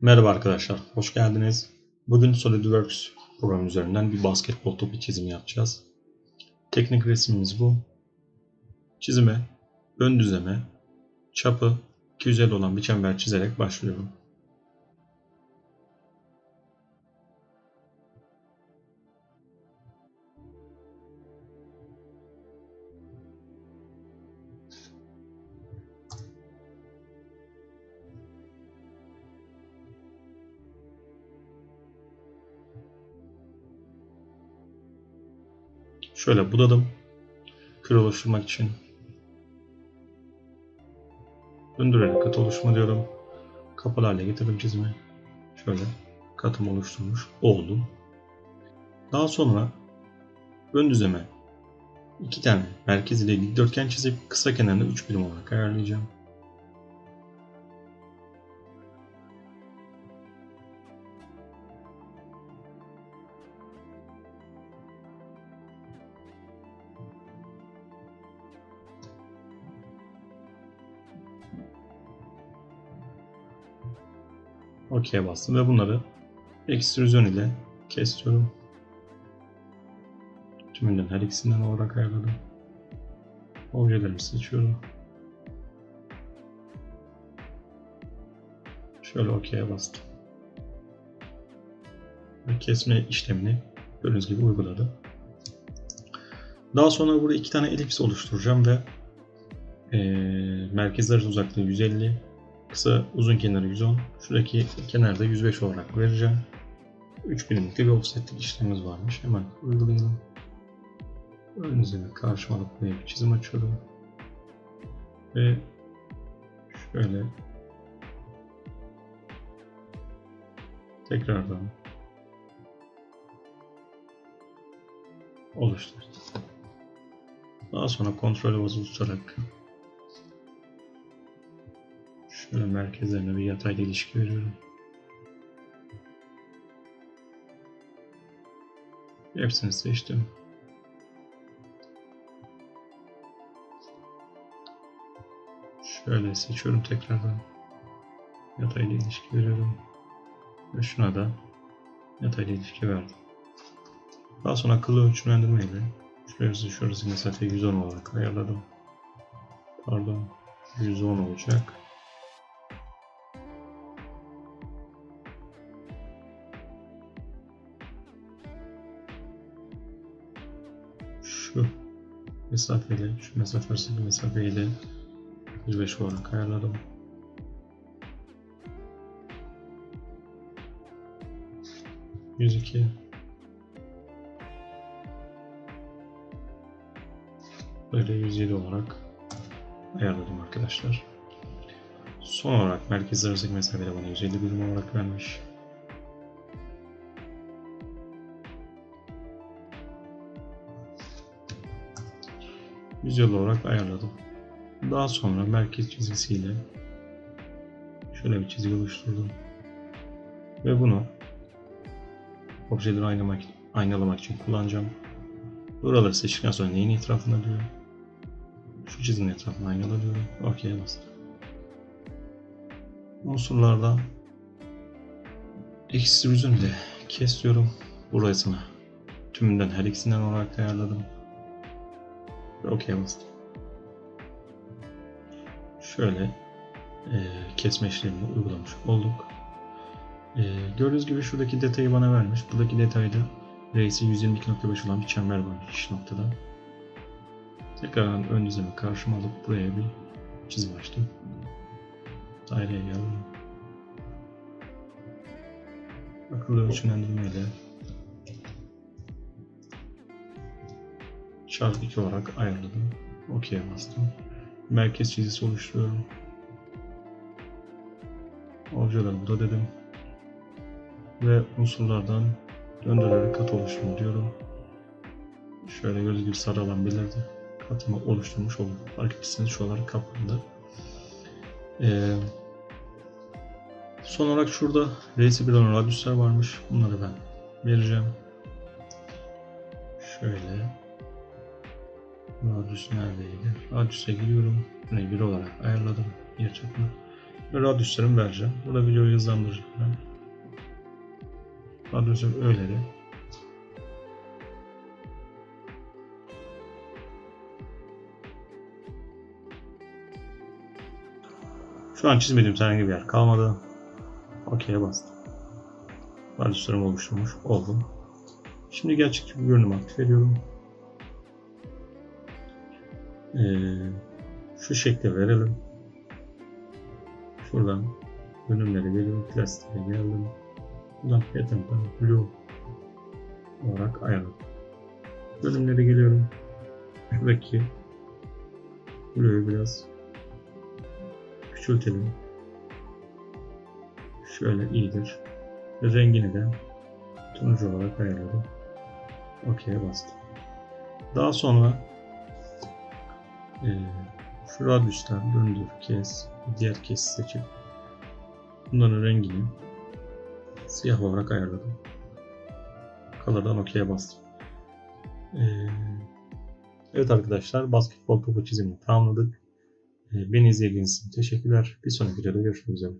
Merhaba arkadaşlar, hoş geldiniz. Bugün SolidWorks programı üzerinden bir basketbol topu çizimi yapacağız. Teknik resmimiz bu. Çizime, ön düzleme, çapı 250 olan bir çember çizerek başlıyorum. Şöyle budadım. Kür oluşturmak için. Döndürerek kat oluşma diyorum. Kapalı getirdim çizimi. Şöyle katım oluşturmuş oldum. Daha sonra ön düzeme iki tane merkez ile dikdörtgen çizip kısa kenarını 3 birim olarak ayarlayacağım. OK'ye bastım ve bunları ekstrüzyon ile kesiyorum. Tümünden her ikisinden olarak ayarladım. Objelerimi seçiyorum. Şöyle OK'ye bastım. Ve kesme işlemini gördüğünüz gibi uyguladım. Daha sonra burada iki tane elips oluşturacağım ve e, merkezler uzaklığı 150, Kısa uzun kenarı 110. Şuradaki kenarda 105 olarak vereceğim. 3 birimlik bir offsetlik işlemimiz varmış. Hemen uygulayalım. Ön yüzüne karşıma alıp buraya bir çizim açıyorum. Ve şöyle tekrardan oluşturacağım. Daha sonra kontrol basılı tutarak Şöyle merkezlerine bir yatayla ilişki veriyorum. Hepsini seçtim. Şöyle seçiyorum tekrardan. Yatayla ilişki veriyorum. Ve şuna da yatayla ilişki verdim. Daha sonra akıllı ölçümlendirme ile şurası şurası mesafeyi 110 olarak ayarladım. Pardon 110 olacak. Şu mesafeyle, şu mesafe arasındaki mesafeyi de 105 olarak ayarladım. Yüz iki. Böyle 107 olarak ayarladım arkadaşlar. Son olarak merkez arasındaki mesafede bana 150 birim olarak vermiş. 100 olarak ayarladım. Daha sonra merkez çizgisiyle şöyle bir çizgi oluşturdum. Ve bunu objeleri aynalamak, aynalamak için kullanacağım. Buraları seçtikten sonra neyin etrafında diyor. Şu çizginin etrafına aynala diyorum. OK'ye bastım. Unsurlardan ekstrüzyon ile kesiyorum. Burasını tümünden her ikisinden olarak ayarladım. OK bastım. Şöyle e, kesme işlemini uygulamış olduk. E, gördüğünüz gibi şuradaki detayı bana vermiş. Buradaki detayda R'si 122.5 olan bir çember var iş noktada. Tekrardan ön düzlemi karşıma alıp buraya bir çizim açtım. Daireye geldim. Akıllı ölçümlendirme çarpı 2 olarak ayarladım. OK'ye bastım. Merkez çizgisi oluşturuyorum. Objeler burada dedim. Ve unsurlardan döndürerek kat oluşturumu diyorum. Şöyle gördüğünüz gibi sarı alan belirdi. Katımı oluşturmuş oldum. Fark ettiyseniz şu olarak kaplandı. Ee, son olarak şurada RS1 olan radyüsler varmış. Bunları ben vereceğim. Şöyle Radius neredeydi? Radius'e giriyorum. Bunu 1 olarak ayarladım yer çapını. ve radyüslerimi vereceğim. Burada videoyu hızlandıracağım ben. Radyüsüm öyle de. Şu an çizmediğim herhangi bir yer kalmadı. OK'ye bastım. Radyüslerimi oluşturmuş oldum. Şimdi gerçekçi bir görünüm aktif ediyorum. Ee, şu şekle verelim. Şuradan bölümlere geliyorum. Plastiğe geldim. Buradan Pattern'dan Blue olarak ayarladım. Bölümlere geliyorum. Şuradaki Blue'yu biraz küçültelim. Şöyle iyidir. Ve rengini de turuncu olarak ayarladım. OK'ye bastım. Daha sonra e, şu radyüsler döndür, kes, diğer kes seçip bunların rengini siyah olarak ayarladım. Color'dan OK'ye bastım. E, evet arkadaşlar basketbol topu çizimini tamamladık. E, beni izlediğiniz için teşekkürler. Bir sonraki videoda görüşmek üzere.